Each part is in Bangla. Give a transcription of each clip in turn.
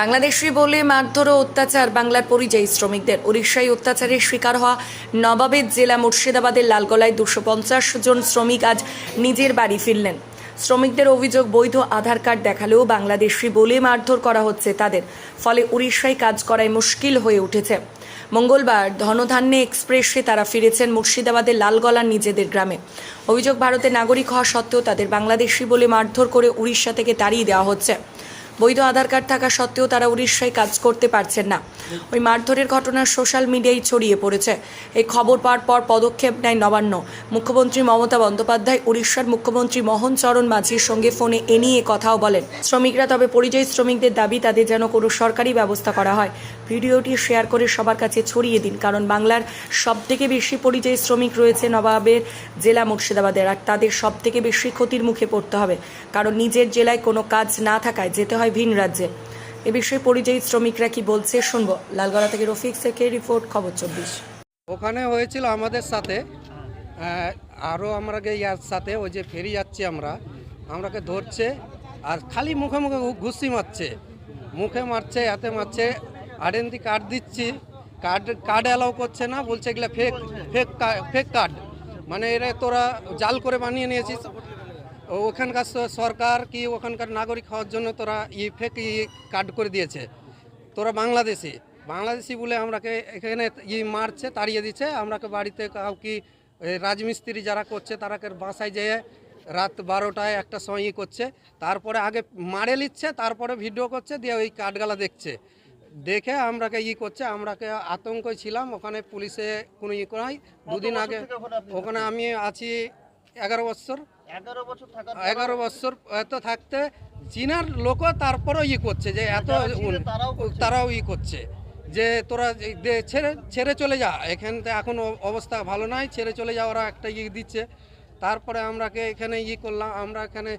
বাংলাদেশি বলে মারধর ও অত্যাচার বাংলার পরিযায়ী শ্রমিকদের। উড়িষ্যায় অত্যাচারের শিকার হওয়া নবাবের জেলা মুর্শিদাবাদের লালগোলায় দুশো পঞ্চাশ জন শ্রমিক আজ নিজের বাড়ি ফিরলেন। শ্রমিকদের অভিযোগ, বৈধ আধার কার্ড দেখালেও বাংলাদেশি বলে মারধর করা হচ্ছে তাদের। ফলে উড়িষ্যায় কাজ করায় মুশকিল হয়ে উঠেছে। মঙ্গলবার ধনধান্যে এক্সপ্রেসে তারা ফিরেছেন মুর্শিদাবাদের লালগলার নিজেদের গ্রামে। অভিযোগ, ভারতের নাগরিক হওয়া সত্ত্বেও তাদের বাংলাদেশি বলে মারধর করে উড়িষ্যা থেকে তাড়িয়ে দেওয়া হচ্ছে। বৈধ আধার কার্ড থাকা সত্ত্বেও তারা উড়িষ্যায় কাজ করতে পারছেন না। ওই মারধরের ঘটনা সোশ্যাল মিডিয়ায় ছড়িয়ে পড়েছে। এই খবর পাওয়ার পর পদক্ষেপ নেয় নবান্ন। মুখ্যমন্ত্রী মমতা বন্দ্যোপাধ্যায় উড়িষ্যার মুখ্যমন্ত্রী মোহন চরণ মাঝির সঙ্গে ফোনে এ নিয়ে কথাও বলেন। শ্রমিকরা তবে পরিযায়ী শ্রমিকদের দাবি, তাদের যেন কোনো সরকারি ব্যবস্থা করা হয়। ভিডিওটি শেয়ার করে সবার কাছে ছড়িয়ে দিন, কারণ বাংলার সবথেকে বেশি পরিযায়ী শ্রমিক রয়েছে নবাবের জেলা মুর্শিদাবাদের, আর তাদের সবথেকে বেশি ক্ষতির মুখে পড়তে হবে। কারণ নিজের জেলায় কোনো কাজ না থাকায় যেতে হয় ভিন রাজ্যে। এ বিষয়ে পরিযায়ী শ্রমিকরা কি বলছে, শুনব। লালগড়া থেকে রফিক শেখের রিপোর্ট, খবর চব্বিশ। ওখানে হয়েছিল আমাদের সাথে আরও আমরা ইয়ার সাথে, ওই যে ফেরি যাচ্ছি আমরা, আমরাকে ধরছে, আর খালি মুখে মুখে ঘুষি মারছে। মুখে মারছে হাতে মারছে, আইডেন্টি কার্ড দিচ্ছি, কার্ড কার্ড অ্যালাউ করছে না, বলছে এগুলো ফেক ফেক ফেক কার্ড মানে এরা তোরা জাল করে বানিয়ে নিয়েছিস। ওখানকার সরকার কি ওখানকার নাগরিক হওয়ার জন্য তোরা ই ফেক ই কার্ড করে দিয়েছে? তোরা বাংলাদেশি। বাংলাদেশি বলে আমরাকে এখানে ই মারছে তাড়িয়ে দিচ্ছে। আমরাকে বাড়িতে কাউকে রাজমিস্ত্রি যারা করছে তারাকে বাসায় যেয়ে রাত বারোটায় একটা সময় ই করছে। তারপরে আগে মারে নিচ্ছে তারপরে ভিডিও করছে দিয়ে ওই কার্ডগালা দেখছে। দেখে আমরাকে ই করছে আমরাকে আতঙ্ক ছিলাম। ওখানে পুলিশে কোনো ই করাই দুদিন আগে ওখানে আমি আছি এগারো বছর। এগারো বছর এত থাকতে চীনার লোকও তারপরও ই করছে যে এত তারাও ই করছে যে তোরা ছেড়ে ছেড়ে চলে যা। এখান থেকে এখন অবস্থা ভালো নাই ছেড়ে চলে যা ওরা একটা ই দিচ্ছে। তারপরে আমরাকে এখানে ই করলাম আমরা এখানে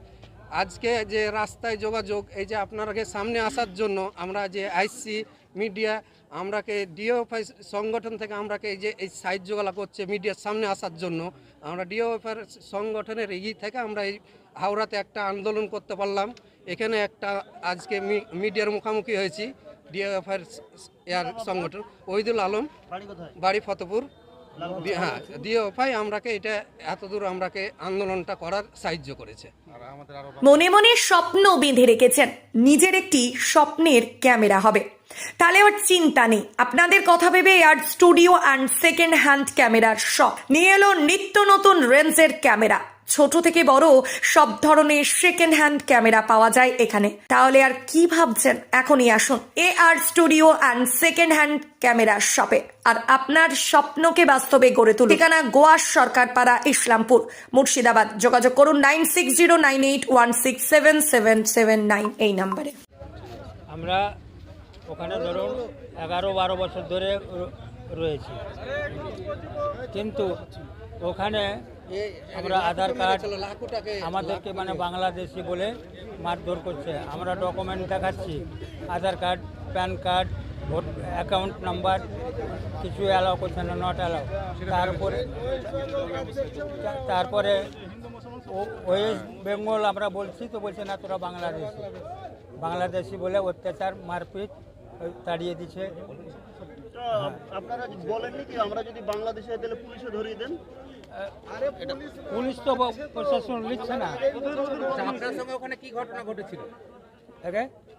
আজকে যে রাস্তায় যোগাযোগ এই যে আপনারাকে সামনে আসার জন্য আমরা যে আইসি মিডিয়া আমরাকে ডিওএফআই সংগঠন থেকে আমরাকে এই যে এই সাহায্যগুলো করছে মিডিয়ার সামনে আসার জন্য আমরা ডিওএফআই সংগঠনের ই থেকে আমরা এই হাওড়াতে একটা আন্দোলন করতে পারলাম। এখানে একটা আজকে মি- মিডিয়ার মুখোমুখি হয়েছি ডিওএফআই এয়ার সংগঠন। ওইদুল আলম বাড়ি ফতেপুর। হ্যাঁ ডিওএফআই আমরাকে এটা এতদূর আমরাকে আন্দোলনটা করার সাহায্য করেছে। মনে মনে স্বপ্ন বেঁধে রেখেছেন। নিজের একটি স্বপ্নের ক্যামেরা হবে। তাহলে আর চিন্তা নেই। আপনাদের কথা ভেবে আর স্টুডিও অ্যান্ড সেকেন্ড হ্যান্ড ক্যামেরার শপ নিয়ে এলো নিত্য নতুন রেঞ্জের ক্যামেরা। ছোট থেকে বড় সব ধরনের সেকেন্ড হ্যান্ড ক্যামেরা পাওয়া যায় এখানে। তাহলে আর কি ভাবছেন? এখনই আসুন A R studio and second hand camera শপে আর আপনার স্বপ্নকে বাস্তবে গড়ে তুলুন। ঠিকানা গোয়ার সরকারপাড়া ইসলামপুর। মুর্শিদাবাদ। যোগাযোগ করুন nine six zero nine eight one six seven seven seven nine এই নাম্বারে। আমরা ওখানে ধরুন এগারো বারো বছর ধরে রয়েছি। কিন্তু ওখানে আমরা আধার কার্ড আমাদেরকে মানে বাংলাদেশি বলে মারধর করছে। আমরা ডকুমেন্ট দেখাচ্ছি। Aadhaar card, PAN card, vote account number কিছু অ্যালাউ করছে না নট অ্যালাউ তারপরে তারপরে ওয়েস্ট বেঙ্গল আমরা বলছি তো বলছে, না, তোরা বাংলাদেশি। বাংলাদেশি বলে অত্যাচার, মারপিট তাড়িয়ে দিচ্ছে। তা আপনারা বলেননি কি? আমরা যদি বাংলাদেশে তাহলে পুলিশে ধরিয়ে দেন? পুলিশ তো প্রশাসন লিখছে না। আপনার সঙ্গে ওখানে কি ঘটনা ঘটেছিল?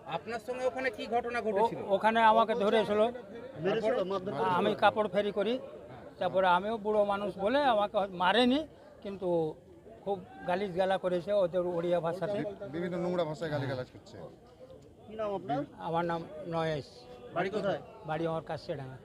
আপনার সঙ্গে ওখানে কি ঘটনা ও- ওখানে আমাকে ধরেছিল। মেরেছিল আমি কাপড় ফেরি করি। তারপরে আমিও বুড়ো মানুষ বলে আমাকে মারেনি কিন্তু খুব গালিজ গালা করেছে ওদের উড়িয়া ভাষাতে। বিভিন্ন নোংরা ভাষায় গালিগালাজ করছে। কি নাম আপনার? আমার নাম নয়েশ। বাড়ি কোথায়? বাড়ি আমার কাছে ডাঙা।